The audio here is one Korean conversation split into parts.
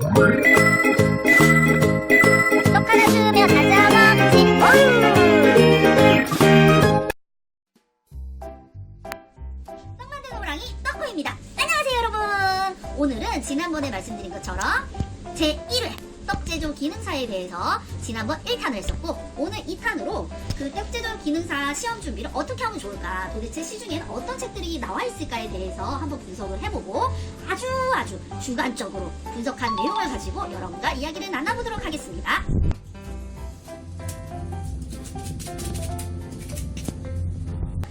떡 하나 주면 가자 먹지 떡 만드는 호랑이 떡코입니다. 안녕하세요 여러분. 오늘은 지난번에 말씀드린 것처럼 제 1회 떡제조 기능사에 대해서 지난번 1탄을 했었고 오늘 2탄으로 그 떡제조 기능사 시험 준비를 어떻게 하면 좋을까 도대체 시중에는 어떤 책들이 나와 있을까에 대해서 한번 분석을 해보고 아주 아주 주관적으로 분석한 내용을 가지고 여러분과 이야기를 나눠보도록 하겠습니다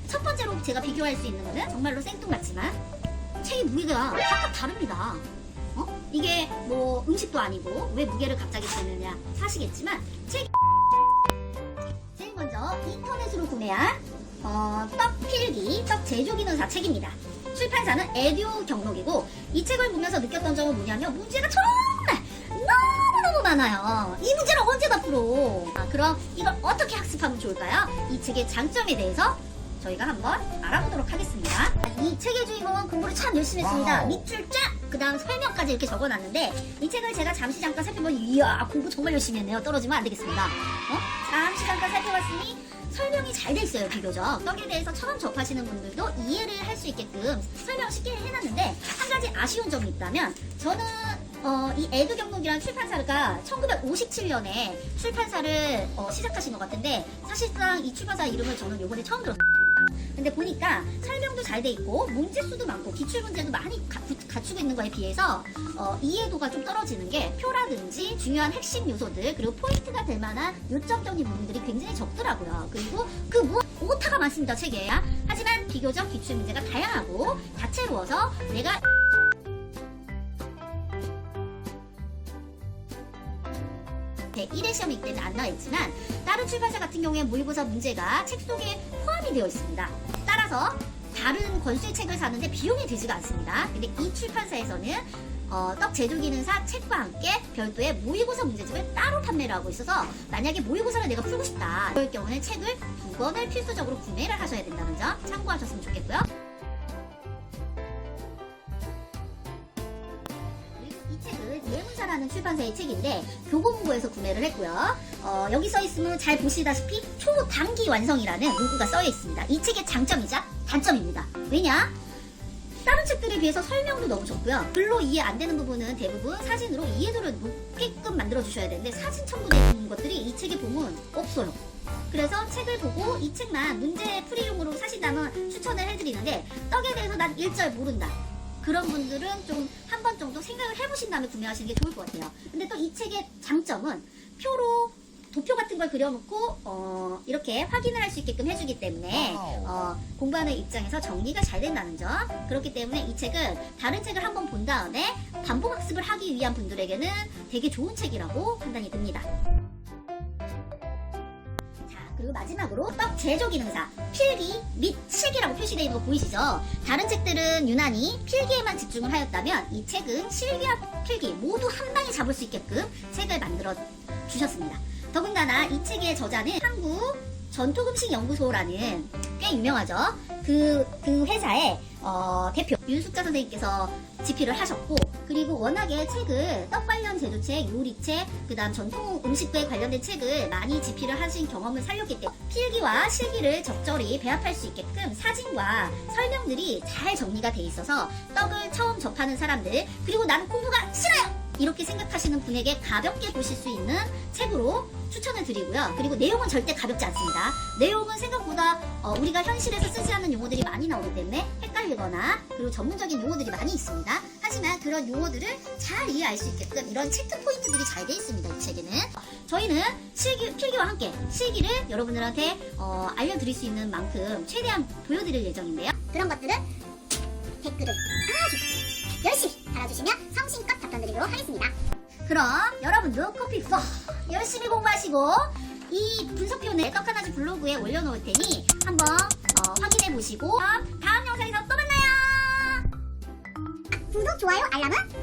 첫 번째로 제가 비교할 수 있는 거는 정말로 생뚱같지만 책의 무게가 각각 다릅니다. 어? 이게 뭐 음식도 아니고 왜 무게를 갑자기 재느냐 사시겠지만 책 제일 먼저 인터넷으로 구매한 어, 떡 필기, 떡 제조 기능사 책입니다. 출판사는 에듀 경록이고 이 책을 보면서 느꼈던 점은 뭐냐면 문제가 정말 너무너무 많아요. 이 문제를 언제 다 풀어? 아, 그럼 이걸 어떻게 학습하면 좋을까요? 이 책의 장점에 대해서 저희가 한번 알아보도록 하겠습니다. 이 책의 주인공은 공부를 참 열심히 했습니다. 와우. 밑줄 쫙! 그 다음 설명까지 이렇게 적어놨는데 이 책을 제가 잠시 잠깐 살펴보니 이야 공부 정말 열심히 했네요. 떨어지면 안 되겠습니다. 어? 잠시 잠깐 살펴봤으니 설명이 잘 돼 있어요 비교적 떡에 대해서 처음 접하시는 분들도 이해를 할 수 있게끔 설명 쉽게 해놨는데 한 가지 아쉬운 점이 있다면 저는 어, 이 에드 경록이라는 출판사가 1957년에 출판사를 어, 시작하신 것 같은데 사실상 이 출판사 이름을 저는 요번에 처음 들었어요. 근데 보니까 설명도 잘 돼 있고 문제수도 많고 기출 문제도 많이 가, 구- 갖추고 있는 거에 비해서 어, 이해도가 좀 떨어지는 게 표라든지 중요한 핵심 요소들 그리고 포인트가 될 만한 요점적인 부분들이 굉장히 적더라고요. 그리고 그 무엇 오타가 많습니다 책에. 하지만 비교적 기출 문제가 다양하고 다채로워서 내가 제 1회 시험이기 때문에 안 나와 있지만 다른 출판사 같은 경우에 모의고사 문제가 책 속에 포함이 되어 있습니다. 따라서 다른 권수의 책을 사는데 비용이 들지가 않습니다. 근데 이 출판사에서는 어, 떡 제조 기능사 책과 함께 별도의 모의고사 문제집을 따로 판매를 하고 있어서 만약에 모의고사를 내가 풀고 싶다 그럴 경우는 책을 두 권을 필수적으로 구매를 하셔야 된다는 점 참고하셨으면 좋겠고요. 예문사라는 출판사의 책인데 교보문고에서 구매를 했고요. 어, 여기 써 있으면 잘 보시다시피 초단기 완성이라는 문구가 써여 있습니다. 이 책의 장점이자 단점입니다. 왜냐? 다른 책들에 비해서 설명도 너무 좋고요. 글로 이해 안 되는 부분은 대부분 사진으로 이해도를 높게끔 만들어 주셔야 되는데 사진 첨부되어 있는 것들이 이 책에 보면 없어요. 그래서 책을 보고 이 책만 문제 풀이용으로 사신다면 추천을 해드리는데 떡에 대해서 난 일절 모른다. 그런 분들은 좀 한 번 정도 생각을 해보신 다음에 구매하시는 게 좋을 것 같아요. 근데 또 이 책의 장점은 표로 도표 같은 걸 그려놓고 어, 이렇게 확인을 할 수 있게끔 해주기 때문에. 어, 공부하는 입장에서 정리가 잘 된다는 점 그렇기 때문에 이 책은 다른 책을 한번 본 다음에 반복 학습을 하기 위한 분들에게는 되게 좋은 책이라고 판단이 듭니다. 자, 그리고 마지막으로 떡 제조 기능사 필기 및 실기라고 표시되어 있는 거 보이시죠? 다른 책들은 유난히 필기에만 집중을 하였다면 이 책은 실기와 필기 모두 한 방에 잡을 수 있게끔 책을 만들어 주셨습니다. 더군다나 이 책의 저자는 한국 전통음식연구소라는 꽤 유명하죠. 그, 그 회사의 어, 대표 윤숙자 선생님께서 집필을 하셨고 그리고 워낙에 책을 떡 관련 제조책, 요리책, 그 다음 전통 음식부에 관련된 책을 많이 집필을 하신 경험을 살렸기 때문에 필기와 실기를 적절히 배합할 수 있게끔 사진과 설명들이 잘 정리가 돼 있어서 떡을 처음 접하는 사람들 그리고 난 공부가 싫어요! 이렇게 생각하시는 분에게 가볍게 보실 수 있는 책으로 추천을 드리고요. 그리고 내용은 절대 가볍지 않습니다. 내용은 생각보다 어, 우리가 현실에서 쓰지 않는 용어들이 많이 나오기 때문에 헷갈리거나 그리고 전문적인 용어들이 많이 있습니다. 하지만 그런 용어들을 잘 이해할 수 있게끔 이런 체크 포인트들이 잘 돼 있습니다. 이 책에는 저희는 실기, 필기와 함께 실기를 여러분들한테 어, 알려드릴 수 있는 만큼 최대한 보여드릴 예정인데요. 그런 것들은 댓글을 아주 열심히 달아주시면 성심껏 답변드리도록 하겠습니다. 그럼 여러분도 커피 푹 열심히 공부하시고 이 분석표는 떡하나즈 블로그에 올려놓을 테니 한번 어, 확인해 보시고 다음 구독, 좋아요, 알람은